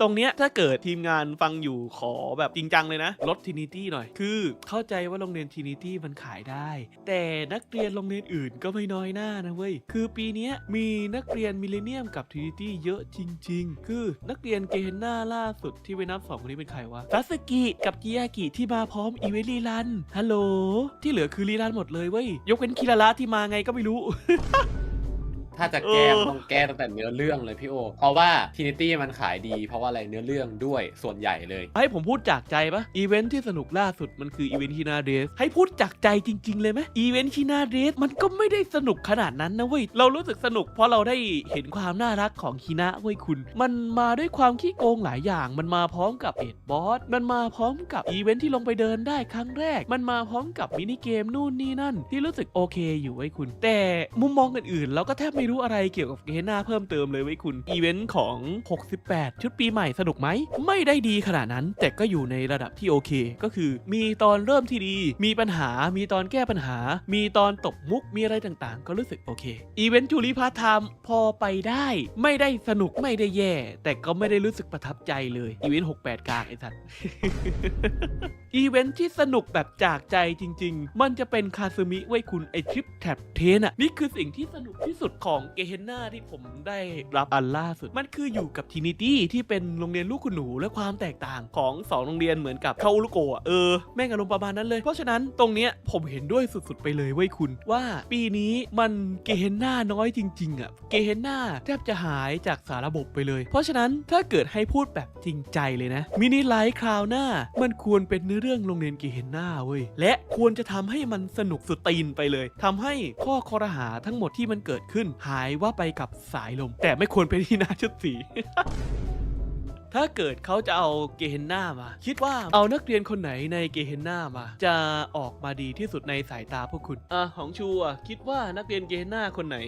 ตรงเนี้ยถ้าเกิดทีมงานฟังอยู่ขอแบบจริงจังเลยนะ ลดทินิตี้หน่อย คือเข้าใจว่าโรงเรียนทินิตี้มันขายได้ แต่นักเรียนโรงเรียนอื่นก็ไม่น้อยหน้านะเว้ย คือปีนี้มีนักเรียนมิเลเนียมกับทินิตี้เยอะจริง ๆ คือนักเรียนเกนหน้าล่าสุดที่ไปนับสองคนนี้เป็นใครวะซาสกิกับจิยากิที่มาพร้อมอีเวนต์รีรันฮัลโหลที่เหลือคือรีรันหมดเลยเว้ยยกเว้นคิราระที่มาไงก็ไม่รู้ ถ้าจะแก้เออมันต้องแก้ตั้งแต่เนื้อเรื่องเลยพี่โอ เพราะว่าทินิตี้มันขายดี เพราะว่าอะไรเนื้อเรื่องด้วยส่วนใหญ่เลย ให้ผมพูดจากใจปะอีเวนท์ที่สนุกล่าสุดมันคืออีเวนท์ฮีนาเดสให้พูดจากใจจริง ๆ เลยไหมอีเวนท์ฮีนาเดสมันก็ไม่ได้สนุกขนาดนั้นนะเว้ยเรารู้สึกสนุกเพราะเราได้เห็นความน่ารักของฮีนะเว้ยคุณ มันมาด้วยความขี้โกงหลายอย่าง มันมาพร้อมกับเอ็ดบอสมันมาพร้อมกับอีเวนท์ที่ลงไปเดินได้ครั้งแรก มันมาพร้อมกับมินิเกมนู่นนี่นั่น ที่รู้สึกโอเคอยู่เว้ยคุณ แต่มุมมองอื่นๆเราก็แทบไม่รู้อะไรเกี่ยวกับเกน่าเพิ่มเติมเลยเว้คุณ อีเวนต์ของ 68 ชุดปีใหม่สนุกไหม ไม่ได้ดีขนาดนั้น แต่ก็อยู่ในระดับที่โอเค ก็คือ มีตอนเริ่มที่ดี มีปัญหา มีตอนแก้ปัญหา มีตอนตบมุก มีอะไรต่างๆ ก็รู้สึกโอเค อีเวนต์จูริพาร์ทไทม์พอไปได้ ไม่ได้สนุกไม่ได้แย่ แต่ก็ไม่ได้รู้สึกประทับใจเลย อีเวนต์ 68 กลางไอ้สัตว์อีเวนท์ที่สนุกแบบจากใจจริง ๆ มันจะเป็นคาซึมิไว้คุณไอทริปแท็บเทนอะนี่คือสิ่งที่สนุกที่สุดของเกเฮนนาที่ผมได้รับอันล่าสุด มันคืออยู่กับทินิตี้ที่เป็นโรงเรียนลูกคุณหนูและความแตกต่างของ2โรงเรียนเหมือนกับคาอุรุโกะเออแม่งอารมณ์ประมาณนั้นเลย เพราะฉะนั้นตรงเนี้ยผมเห็นด้วยสุดๆไปเลยเว้ยคุณ ว่าปีนี้มันเกเฮนนาน้อยจริงๆอะเกเฮนนาแทบจะหายจากสาระบบไปเลย เพราะฉะนั้นถ้าเกิดให้พูดแบบจริงใจเลยนะมินิไลท์คราวหน้า มันควรเป็นเนื้อเรื่องโรงเรียนเกเฮนนาเว้ยและควรจะทำให้มันสนุกสุดตีนไปเลยทำให้ข้อคอรหาทั้งหมดที่มันเกิดขึ้นหายว่าไปกับสายลม แต่ไม่ควรเป็นที่หนาชุดสี ถ้าเกิดเขาจะเอาเกเฮนนามา คิดว่าเอานักเรียนคนไหนในเกเฮนนามา จะออกมาดีที่สุดในสายตาพวกคุณอะของชูอะคิดว่านักเรียนเกเฮนนาคนไหน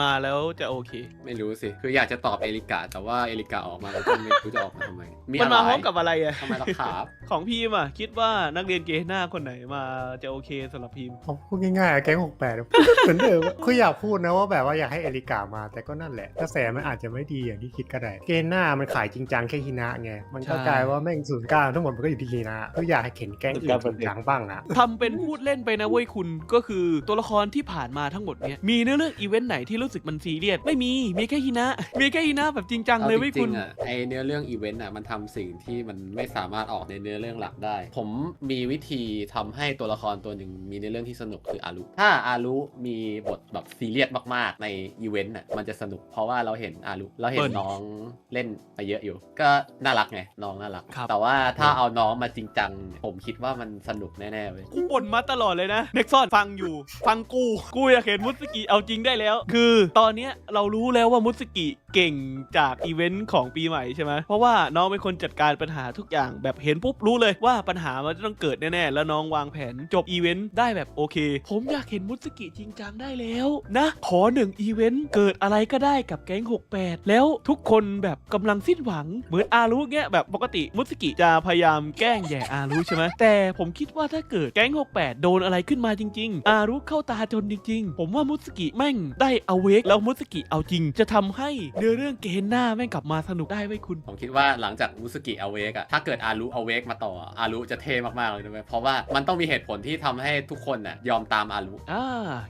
มาแล้วจะโอเค ไม่รู้สิ คืออยากจะตอบเอลิกาแต่ว่าเอลิกาออกมาแล้วก็ไม่รู้จะออกมาทำไมมีมันอะไรมาพร้อมกับอะไรอะทำไมล่ะครับของพีมอะคิดว่านักเรียนเกเฮนนาคนไหนมาจะโอเคสำหรับพีมผมพูดง่ายๆอะแก๊งหกแปดเหมือนเดิมคืออยากพูดนะว่าแบบว่าอยากให้เอลิกามา แต่ก็นั่นแหละกระแสมันอาจจะไม่ดีอย่างที่คิดก็ได้เกณฑ์หน้ามันขายจริงจังแค่ฮินะไง มันก็ใช่ กลายว่าแม่งศูนย์กลางทั้งหมดมันก็อยู่ที่ฮินะก็อยากให้เข็นแก๊งอื่นจริงจังบ้างอะ ทำเป็นพูดเล่นไปนะเว้ยคุณก็คือตัวละครที่ผ่านมาทั้งหมดเนี้ยมีเนื้อเรื่องอีเวนต์ไหนที่รู้สึกมันซีเรียสไม่มีมีแค่ฮินะมีแค่ฮินะแบบจริงจังเอาเลยจเว้ยริคุงณๆอะไอเนื้อเรื่องอีเวนต์อะมันทำสิ่งที่มันไม่สามารถออกในเนื้อเรื่องหลักได้ ผมมีวิธีทำให้ตัวละครตัวหนึ่งมีในอเรื่องที่สนุกคืออารุถ้าอารุมีบทแบบซีเรียสมากๆในอีเวนต์อะมันจะสนุกเพราะว่าเราเห็นอารุเราเห็นเปิ้ล น้องเล่นมาเยอะอยู่ ก็น่ารักไงน้องน่ารัก ครับ แต่ว่าถ้าเอาน้องมาจริงจังเนี่ยผมคิดว่ามันสนุกแน่ๆเลยกูบ่นมาตลอดเลยนะเน็กซอนฟังอยู่ ฟังกู กูอยากเห็นมุสกิเอาจริงได้แล้ว คือตอนเนี้ยเรารู้แล้วว่ามุสกิ เก่งจากอีเวนต์ของปีใหม่ใช่ไหมเพราะว่าน้องเป็นคนจัดการปัญหาทุกอย่างแบบเห็นปุ๊บรู้เลยว่าปัญหามันจะต้องเกิดแน่ๆ แล้วน้องวางแผนจบอีเวนต์ได้แบบโอเค ผมอยากเห็นมุสกิจริงจังได้แล้วนะ ขอหนึ่งอีเวนต์เกิดอะไรก็ได้กับแก๊ง 68 แล้วทุกคนแบบกำลังสิ้นหวัง เหมือนอารุเงี้ยแบบปกติมุสกิจะพยายามแกล้งแย่อารุใช่ไหมแต่ผมคิดว่าถ้าเกิดแก๊ง 68 โดนอะไรขึ้นมาจริง ๆ อารุเข้าตาจนจริง ๆ ผมว่ามุสกิแม่งได้อเวกแล้วมุสกิเอาจริงจะทำให้เนื้อเรื่องเกนหน้าแม่งกลับมาสนุกได้ไว้ยคุณ ผมคิดว่าหลังจากมุสกิอเวกอะถ้าเกิดอารุอเวกมาต่ออะอารุจะเท่มากๆเลยนะเว้ยเพราะว่ามันต้องมีเหตุผลที่ทำให้ทุกคนน่ะยอมตามอารุอ่า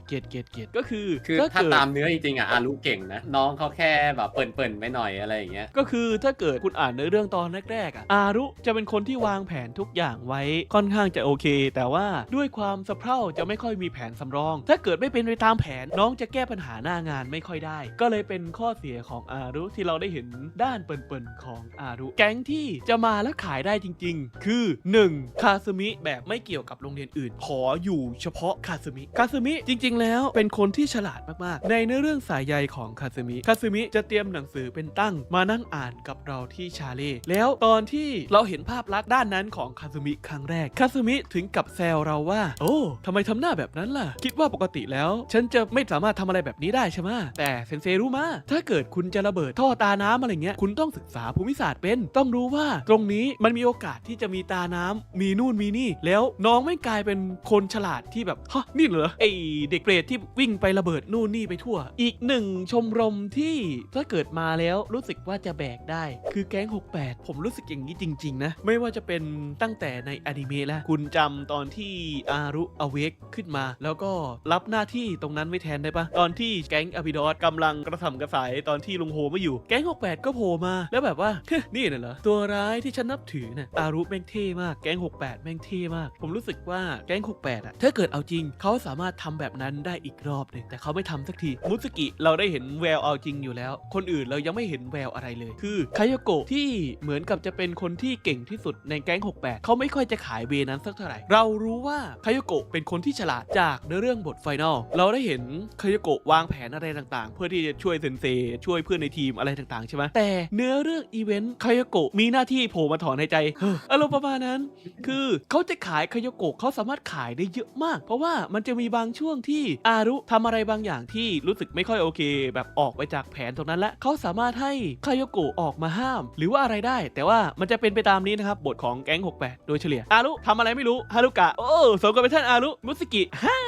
เกตเกตเกตก็คือคือถ้าเกิดตามเนื้อจริงๆอะอารุเก่งนะ น้องเขาแค่แบบเปิ่นๆไปหน่อยอะไรอย่างเงี้ยก็คือถ้าเกิดคุณอ่านในอเรื่องตอนแรกๆอะอารุจะเป็นคนที่วางแผนทุกอย่างไว้ค่อนข้างจะโอเค แต่ว่าด้วยความสะเพร่าจะไม่ค่อยมีแผนสำรอง ถ้าเกิดไม่เป็นไปตามแผนน้องจะแก้ปัญหาหน้างานไม่ค่อยได้ ก็เลยเป็นข้อเสียของอารุที่เราได้เห็นด้านเปิ่นๆของอารุ แก๊งที่จะมาและขายได้จริง ๆ คือ 1. คาซึมิแบบไม่เกี่ยวกับโรงเรียนอื่น ขออยู่เฉพาะคาซึมิคาซึมิจริง ๆ แล้วเป็นคนที่ฉลาดมากๆ ในเนื้อเรื่องสายใยของคาซึมิคาซึมิจะเตรียมหนังสือเป็นตั้งมานั่งอ่านกับเราที่ชาเล่แล้วตอนที่เราเห็นภาพลักษณ์ด้านนั้นของคาซึมิครั้งแรกคาซึมิถึงกับแซวเราว่า โอ้ทำไมทำหน้าแบบนั้นล่ะ คิดว่าปกติแล้ว ฉันจะไม่สามารถทำอะไรแบบนี้ได้ใช่ไหมแต่เซนเซรู้มาถ้าเกิดคุณจะระเบิดท่อตาน้ำอะไรเงี้ยคุณต้องศึกษาภูมิศาสตร์เป็น ต้องรู้ว่าตรงนี้มันมีโอกาสที่จะมีตาน้ำมีนู่นมีนี่ แล้วน้องไม่กลายเป็นคนฉลาดที่แบบฮะนี่เหรอไอเด็กเปรตที่วิ่งไประเบิดนู่นนี่ไปทั่ว อีกหนึ่งชมรมที่ถ้าเกิดมาแล้วรู้สึกว่าจะแบกได้ คือแก๊ง 68 ผมรู้สึกอย่างนี้จริง ๆ นะ ไม่ว่าจะเป็นตั้งแต่ในอนิเมะแล้วคุณจำตอนที่อารุอเวกขึ้นมา แล้วก็รับหน้าที่ตรงนั้นไว้แทนได้ปะตอนที่แก๊งอภิดอสกำลังกระทำกระสายตอนที่ลุงโฮไม่อยู่ แก๊ง68ก็โผล่มา แล้วแบบว่า นี่น่ะเหรอ ตัวร้ายที่ฉันนับถือน่ะอารุแม่งเท่มาก แก๊ง68แปดแม่งเท่มาก ผมรู้สึกว่าแก๊ง68อะถ้าเกิดเอาจริง เขาสามารถทำแบบนั้นได้อีกรอบหนึ่งแต่เขาไม่ทำสักที มุสกิเราได้เห็นแววเอาจริงอยู่แล้ว คนอื่นเรายังไม่เห็นแววอะไรเลย คือคายโกะที่เหมือนกับจะเป็นคนที่เก่งที่สุดในแก๊ง68 เขาไม่ค่อยจะขายเวนั้นสักเท่าไหร่ เรารู้ว่าคายโกะเป็นคนที่ฉลาดจากเนื้อเรื่องบทไฟนอล เราได้เห็นคายโกะวางแผนอะไรต่างๆ เพื่อที่จะช่วยเซนเซช่วยเพื่อนในทีมอะไรต่างๆใช่ไหมแต่เนื้อเรื่องอีเวนต์คายโกะมีหน้าที่โผล่มาถอนในใจเฮ้ออารมณ์ประมาณนั้น คือเขาจะขายคายโกะเขาสามารถขายได้เยอะมาก เพราะว่ามันจะมีบางช่วงที่อารุทำอะไรบางอย่างที่รู้สึกไม่ค่อยโอเค แบบออกไปจากแผนตรงนั้นและเขาสามารถให้คายโกะออกมาห้าม หรือว่าอะไรได้ แต่ว่ามันจะเป็นไปตามนี้นะครับบทของแก๊ง68 โดยเฉลี่ยอารุทำอะไรไม่รู้ฮารุกะโอ้สมกับเป็นท่านอารุมุสกิฮ่า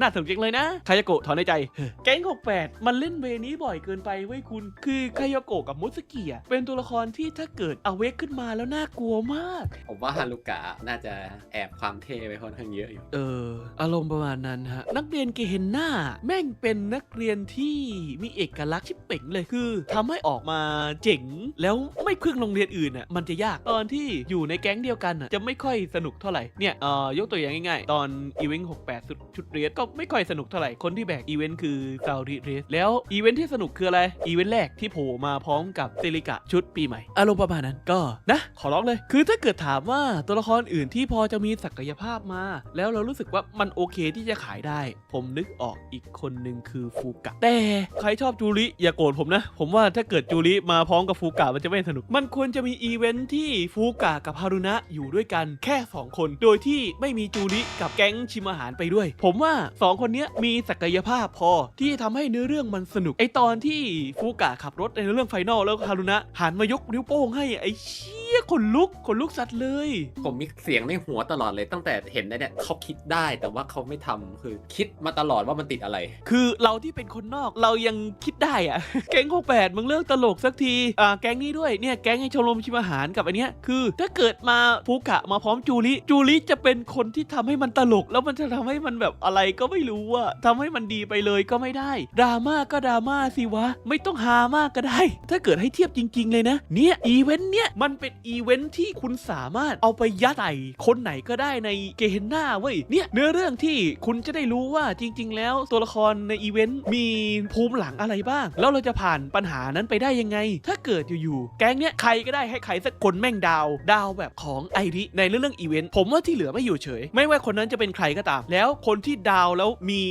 น่าสนใจเลยนะคายโกะถอนในใจเฮ้อแก๊ง68 มันเล่นเวนี้บ่อยเกินไปเว้ยคุณคือคายโกะกับมุสกิอะเป็นตัวละครที่ถ้าเกิดเอาเวกขึ้นมาแล้วน่ากลัวมาก ผมว่าฮารุกะน่าจะแอบความเท่ไปค่อนข้างเยอะอยู่ เออ อารมณ์ประมาณนั้นฮะ นักเรียนเกเฮนหน้าแม่งเป็นนักเรียนที่มีเอกลักษณ์ชิบเป่งเลยคือทำให้ออกมาเจ๋งแล้วไม่พึ่งโรงเรียนอื่นอะมันจะยากตอนที่อยู่ในแก๊งเดียวกันอะจะไม่ค่อยสนุกเท่าไหร่เนี่ยเอ่อยกตัวอย่างง่ายๆ ตอนอีเวนต์68 ชุดชุดเรียนก็ไม่ค่อยสนุกเท่าไหร่คนที่แบกอีเวนต์คือซาวดิเรสแล้วอีเวนต์ที่สนุกคืออะไรอีเวนต์แรกที่โผล่มาพร้อมกับเซริกะชุดปีใหม่ อารมณ์ประมาณนั้นก็นะ ขอร้องเลย คือถ้าเกิดถามว่าตัวละครอื่นที่พอจะมีศักยภาพมา แล้วเรารู้สึกว่ามันโอเคที่จะขายได้ ผมนึกออกอีกคนหนึ่งคือฟูกะ แต่ใครชอบจูริอย่าโกรธผมนะ ผมว่าถ้าเกิดจูริมาพร้อมกับฟูกะมันจะไม่สนุก มันควรจะมีอีเวนท์ที่ฟูกะกับฮารุนะอยู่ด้วยกันแค่ 2 คน โดยที่ไม่มีจูริกับแก๊งชิมอาหารไปด้วย ผมว่า 2 คนเนี้ยมีศักยภาพพอที่ทำให้เนื้อเรื่องมันสนุกไอตอนที่ฟูกะขับรถในเรื่องไฟนอลแล้วฮารุนะหันมายกนิ้วโป้งให้ไอเชี่ย ขนลุกขนลุกสัตว์เลย ผมมีเสียงในหัวตลอดเลยตั้งแต่เห็นได้เนี่ยเขาคิดได้แต่ว่าเขาไม่ทำคือคิดมาตลอดว่ามันติดอะไร คือเราที่เป็นคนนอกเรายังคิดได้อะ แก๊งหกแปดมึงเลิกตลกสักทีอ่าแก๊งนี้ด้วยเนี่ยแก๊งไอชมรมชิมอาหารกับอันเนี้ยคือ ถ้าเกิดมาฟูกะมาพร้อมจูริจูริจะเป็นคนที่ทำให้มันตลก แล้วมันจะทำให้มันแบบอะไรก็ไม่รู้อะทำให้มันดีไปเลยก็ไม่ได้ดราม่าก็ดราม่าสิวะ ไม่ต้องฮามากก็ได้ ถ้าเกิดให้เทียบจริง ๆ เลยนะ เนี่ยอีเวนต์เนี่ยมันเป็นอีเวนต์ที่คุณสามารถเอาไปยัดใส่คนไหนก็ได้ในเกเฮนนาเว้ยเนี่ยเนื้อเรื่องที่คุณจะได้รู้ว่าจริง ๆ แล้วตัวละครในอีเวนต์มีภูมิหลังอะไรบ้าง แล้วเราจะผ่านปัญหานั้นไปได้ยังไง ถ้าเกิดอยู่ๆแก๊งเนี้ยใครก็ได้ให้ใครสักคนแม่งดาวดาวแบบของไอริในเรื่องอีเวนต์ผมว่าที่เหลือไม่อยู่เฉย ไม่ว่าคนนั้นจะเป็นใครก็ตาม แล้วคนที่ดาวแล้วมี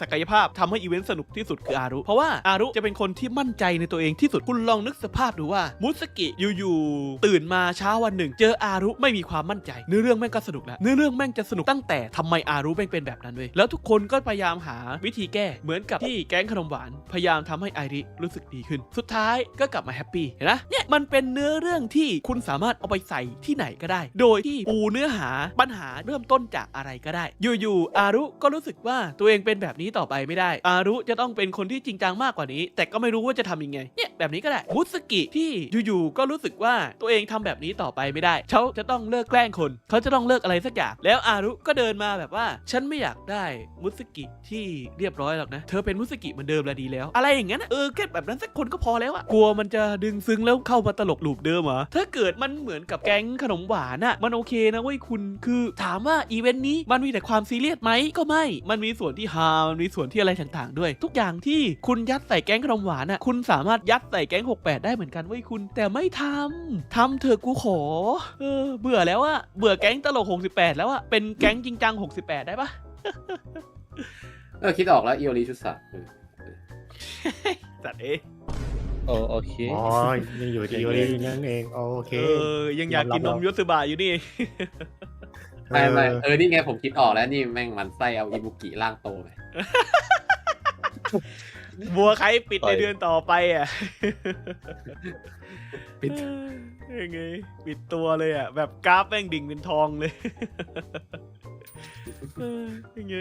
ศักยภาพทำให้อีเวนต์สนุกที่สุดคืออารุ เพราะว่าอารุจะเป็นคนที่มั่นใจในตัวเองที่สุดคุณลองนึกสภาพดูว่ามุสกิอยู่ๆตื่นมาเช้าวันหนึ่ง เจออารุไม่มีความมั่นใจเนื้อเรื่องแม่งก็สนุกแล้วเนื้อเรื่องแม่งจะสนุกตั้งแต่ทำไมอารุแม่งเป็นแบบนั้นเว้ยแล้วทุกคนก็พยายามหาวิธีแก้เหมือนกับที่แก๊งขนมหวานพยายามทำให้ไอริรู้สึกดีขึ้น สุดท้ายก็กลับมาแฮปปี้เห็นไหมเนี่ยมันเป็นเนื้อเรื่องที่คุณสามารถเอาไปใส่ที่ไหนก็ได้ โดยที่ปูเนื้อหาปัญหาเริ่มต้นจากอะไรก็ได้ อยู่ๆอารุก็รู้สึกว่าตัวเองเป็นแบบนี้ต่อไปไม่ได้ อารุจะต้องเป็นคนที่จริงจังมากกว่านี้ แต่ก็ไม่รู้ว่าจะทำยังไงเนี่ยแบบนี้ก็ได้มุสกิที่อยู่ๆก็รู้สึกว่าตัวเองทำแบบนี้ต่อไปไม่ได้เขาจะต้องเลิกแกล้งคน เขาจะต้องเลิกอะไรสักอย่าง แล้วอารุก็เดินมาแบบว่า ฉันไม่อยากได้มุสกิที่เรียบร้อยหรอกนะ เธอเป็นมุสกิเหมือนเดิมแล้วดีแล้ว อะไรอย่างนั้นนะเออแค่แบบนั้นสักคนก็พอแล้วอะกลัวมันจะดึงซึ้งแล้วเข้ามาตลกหลูปเดิมเหรอถ้าเกิดมันเหมือนกับแก๊งขนมหวานอะมันโอเคนะเว้ยคุณคือถามว่าอีเวนต์นี้มันมีแต่ความซีเรียสไหมก็ไม่ มันมีส่วนที่ฮามันมีส่วนที่อะไรต่างๆ ด้วย ทุกอย่างที่คุณยัดใส่แก๊งขนมหวานอะคุณสามารถยัดใส่แก๊ง68 ได้เหมือนกันเว้ยคุณ แต่ไม่ทำทำเถอะกูขอ เออ เบื่อแล้วอะเบื่อแก๊งตลก 68 แล้วอะเป็นแก๊งจริงจัง 68 ได้ปะเออคิดออกแล้วอีโอริชุดสัตว์เออสัตว์เอโอ้โอเค อ๋อ ยังอยู่ที่โยรินั่นเอง โอเค เออ ยังอยากกินนมยศบะอยู่นี่ ไม่ไม่เออเออ นี่ไงผมคิดออกแล้วนี่แม่งมันไส้เอาอิบุกิร่างโตไป บัวใครปิดปล่ในอยเดือนต่อไปอะ ปิดเออยังไง ปิดตัวเลยอะ แบบกราฟแม่งดิ่งเป็นทองเลยเออยังไง